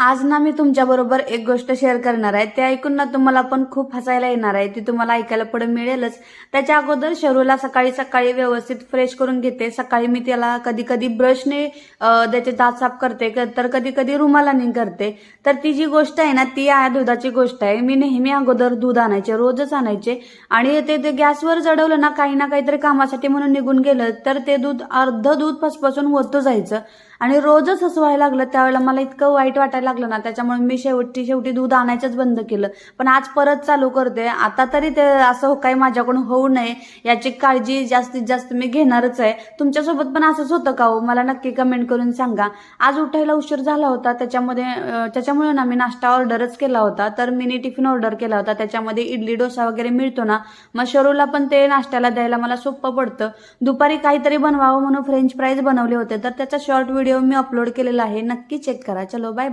आज ना मी तुमच्याबरोबर एक गोष्ट शेअर करणार आहे. ते ऐकून ना तुम्हाला पण खूप हसायला येणार आहे. ती तुम्हाला ऐकायला पुढे मिळेलच. त्याच्या अगोदर शरूला सकाळी सकाळी व्यवस्थित फ्रेश करून घेते. सकाळी मी त्याला कधी कधी ब्रशने त्याचे दात साफ करते. क- तर कधी कधी रुमालाने करते. तर ती जी गोष्ट आहे ना ती आहे दुधाची गोष्ट आहे. मी नेहमी अगोदर दूध आणायचे रोजच आणायचे. आणि ते ते गॅसवर जडवलं ना काही ना काहीतरी कामासाठी म्हणून निघून गेलं तर ते दूध अर्ध दूध फसफसून होतं जायचं. आणि रोजच हसवायला लागलं त्यावेळेला मला इतकं वाईट वाटायला लागलं ना त्याच्यामुळे मी शेवटी शेवटी दूध आणायचंच बंद केलं. पण आज परत चालू करते. आता तरी ते असं हो, काही माझ्याकडून होऊ नये याची काळजी जास्तीत जास्त मी घेणारच आहे. तुमच्यासोबत पण असंच होतं का हो? मला नक्की कमेंट करून सांगा. आज उठायला उशीर झाला होता त्याच्यामध्ये त्याच्यामुळे ना मी नाश्ता ऑर्डरच केला होता. तर मिनी टिफिन ऑर्डर केला होता. त्याच्यामध्ये इडली डोसा वगैरे मिळतो ना मग शरूला पण ते नाश्त्याला द्यायला मला सोपं पडतं. दुपारी काहीतरी बनवावं म्हणून फ्रेंच फ्राईज बनवले होते. तर त्याचा शॉर्ट व्हिडिओ मी अपलोड केलेला आहे. नक्की चेक करा. चलो बाय